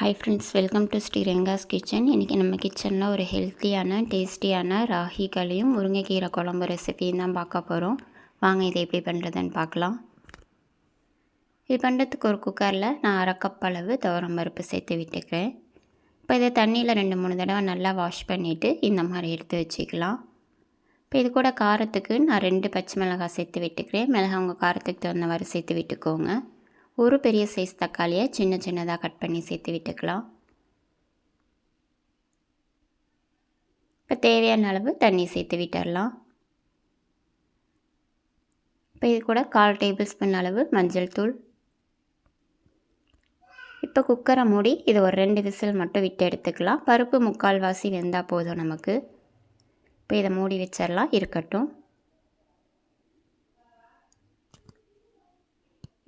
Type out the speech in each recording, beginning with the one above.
Hi friends welcome to Sri Ranga's kitchen இன்றைக்கி நம்ம கிச்சனில் ஒரு ஹெல்த்தியான டேஸ்டியான ராகி களியும் முருங்கைக்கீரை குழம்பு ரெசிபியும் தான் பார்க்க போகிறோம் வாங்க இதை எப்படி பண்ணுறதுன்னு பார்க்கலாம். இது பண்ணுறதுக்கு ஒரு குக்கரில் நான் அரை கப் அளவு துவரம் பருப்பு சேர்த்து விட்டுக்கிறேன். இப்போ இதை தண்ணியில் ரெண்டு மூணு தடவை நல்லா வாஷ் பண்ணிவிட்டு இந்த மாதிரி எடுத்து வச்சுக்கலாம். இப்போ இது கூட காரத்துக்கு நான் ரெண்டு பச்சை மிளகாய் சேர்த்து விட்டுக்கிறேன். மிளகாய் உங்கள் காரத்துக்கு தகுந்த மாதிரி சேர்த்து விட்டுக்கோங்க. ஒரு பெரிய சைஸ் தக்காளியை சின்ன சின்னதாக கட் பண்ணி சேர்த்து விட்டுக்கலாம். இப்போ தேவையான அளவு தண்ணி சேர்த்து விட்டுடலாம் இப்போ இது கூட கால் டேபிள் ஸ்பூன் அளவு மஞ்சள் தூள். இப்போ குக்கரை மூடி இது ஒரு ரெண்டு விசில் மட்டும் விட்டு எடுத்துக்கலாம். பருப்பு முக்கால்வாசி வெந்தால் போதும் நமக்கு. இப்போ இதை மூடி வச்சிடலாம் இருக்கட்டும்.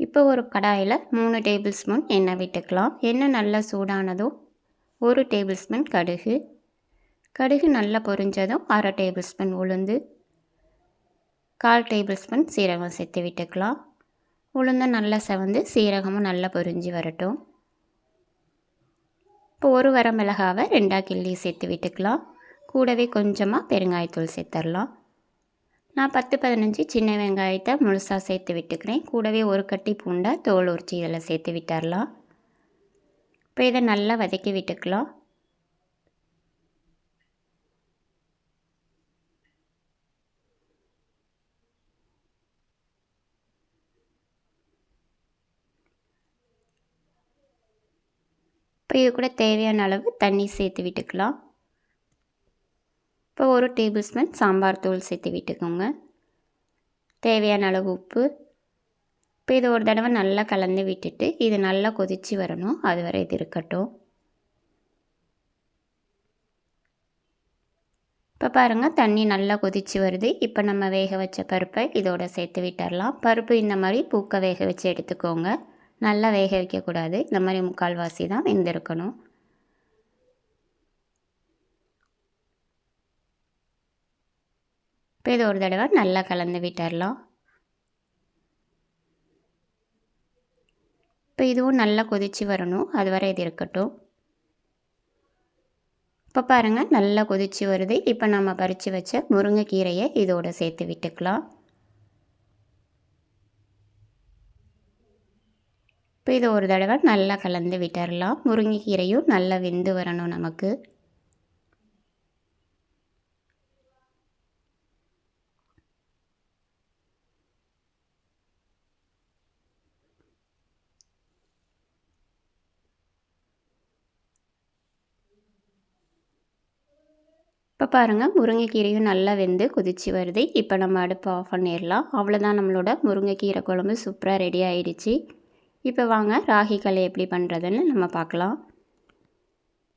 இப்போ ஒரு கடாயில் மூணு டேபிள் ஸ்பூன் எண்ணெய் விட்டுக்கலாம். எண்ணெய் நல்லா சூடானதும் ஒரு டேபிள் ஸ்பூன் கடுகு. கடுகு நல்லா பொரிஞ்சதும் அரை டேபிள் ஸ்பூன் உளுந்து. கால் டேபிள் ஸ்பூன் சீரகம் சேர்த்து விட்டுக்கலாம். உளுந்தும் நல்லா செவந்து சீரகமும் நல்லா பொரிஞ்சு வரட்டும். இப்போ ஒரு வர மிளகாவை ரெண்டாக கிள்ளி சேர்த்து விட்டுக்கலாம். கூடவே கொஞ்சமாக பெருங்காயத்தூள் சேர்த்துடலாம். நான் பத்து பதினஞ்சு சின்ன வெங்காயத்தை முழுசாக சேர்த்து விட்டுக்கிறேன். கூடவே ஒரு கட்டி பூண்டை தோல் உரிச்சி இதில் சேர்த்து விட்டுடலாம் இப்போ இதை நல்லா வதக்கி விட்டுக்கலாம். இப்போ இது கூட தேவையான அளவு தண்ணி சேர்த்து விட்டுக்கலாம். இப்போ ஒரு டேபிள் ஸ்பூன் சாம்பார் தூள் சேர்த்து விட்டுக்கோங்க. தேவையான அளவு உப்பு. இப்போ இது ஒரு தடவை நல்லா கலந்து விட்டுட்டு இது நல்லா கொதித்து வரணும். அது வரை இது இருக்கட்டும். இப்போ பாருங்கள் தண்ணி நல்லா கொதித்து வருது. இப்போ நம்ம வேக வச்ச பருப்பை இதோட சேர்த்து விட்டுடலாம் பருப்பு இந்த மாதிரி பூக்க வேக வச்சு எடுத்துக்கோங்க. நல்லா வேக வைக்கக்கூடாது. இந்த மாதிரி முக்கால்வாசி தான் வெந்திருக்கணும். இப்போ இது ஒரு தடவை நல்லா கலந்து விட்டுடலாம் இப்போ இதுவும் நல்லா கொதித்து வரணும். அது வரை இது இருக்கட்டும். இப்போ பாருங்கள் நல்லா கொதித்து வருது. இப்போ நம்ம பறித்து வச்ச முருங்கைக்கீரையை இதோடு சேர்த்து விட்டுக்கலாம். இப்போ இது ஒரு தடவை நல்லா கலந்து விட்டுடலாம் முருங்கைக்கீரையும் நல்லா வெந்து வரணும் நமக்கு. இப்போ பாருங்கள் முருங்கைக்கீரையும் நல்லா வெந்து கொதிச்சு வருது. இப்போ நம்ம அடுப்பு ஆஃப் பண்ணிடலாம் அவ்வளோதான் நம்மளோட முருங்கைக்கீரை குழம்பு சூப்பராக ரெடி ஆகிடுச்சு இப்போ வாங்க ராகி களை எப்படி பண்ணுறதுன்னு நம்ம பார்க்கலாம்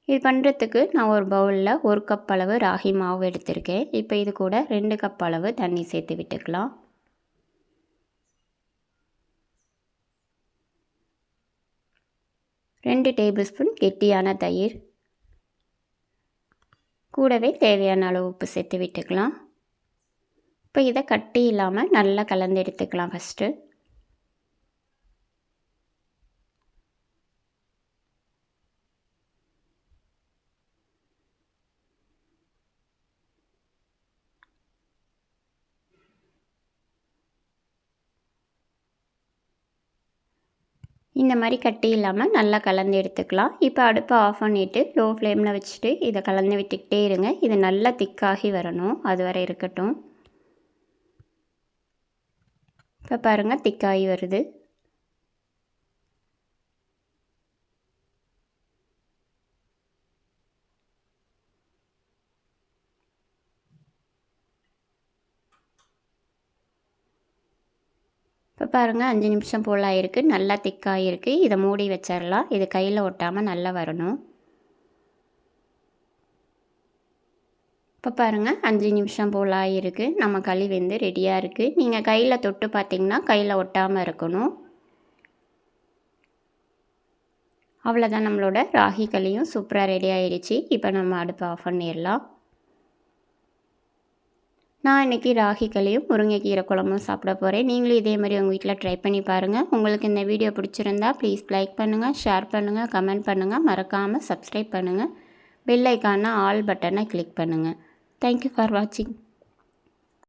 இது பண்ணுறதுக்கு நான் ஒரு பவுலில் ஒரு கப் அளவு ராகி மாவு எடுத்திருக்கேன். இப்போ இது கூட ரெண்டு கப் அளவு தண்ணி சேர்த்து விட்டுக்கலாம். ரெண்டு டேபிள் ஸ்பூன் கெட்டியான தயிர். கூடவே தேவையான அளவு உப்பு சேர்த்து விட்டுக்கலாம். இப்போ இதை கட்டி இல்லாமல் நல்லா கலந்து எடுத்துக்கலாம் ஃபஸ்ட்டு இந்த மாதிரி கட்டி இல்லாமல் நல்லா கலந்து எடுத்துக்கலாம். இப்போ அடுப்பை ஆஃப் பண்ணிவிட்டு லோ ஃப்ளேமில் வச்சுட்டு இதை கலந்து விட்டுக்கிட்டே இருங்க. இது நல்லா திக்காகி வரணும். அது வரை இருக்கட்டும். இப்போ பாருங்கள் திக்காகி வருது. இப்போ பாருங்கள் அஞ்சு நிமிஷம் போல் ஆகிருக்கு நல்லா திக்காகிருக்கு இதை மூடி வச்சிடலாம். இது கையில் ஒட்டாமல் நல்லா வரணும். இப்போ பாருங்கள் அஞ்சு நிமிஷம் போல் ஆகிருக்கு நம்ம களி வெந்து ரெடியாக இருக்குது நீங்கள் கையில் தொட்டு பார்த்திங்கன்னா கையில் ஒட்டாமல் இருக்கணும். அவ்வளோதான் நம்மளோட ராகி களியும் சூப்பராக ரெடி ஆகிடுச்சு இப்போ நம்ம அடுப்பை ஆஃப் பண்ணிடலாம். நான் இன்றைக்கி ராகிகளையும் முருங்கைக்கீரை குழம்பும் சாப்பிட போகிறேன் நீங்களும் இதே மாதிரி உங்கள் வீட்டில் ட்ரை பண்ணி பாருங்கள் உங்களுக்கு இந்த வீடியோ பிடிச்சிருந்தா ப்ளீஸ் லைக் பண்ணுங்கள் ஷேர் பண்ணுங்கள் கமெண்ட் பண்ணுங்கள் மறக்காமல் சப்ஸ்கிரைப் பண்ணுங்கள் பெல் ஐக்கான ஆல் பட்டனை கிளிக் பண்ணுங்கள் தேங்க்யூ ஃபார் வாட்சிங்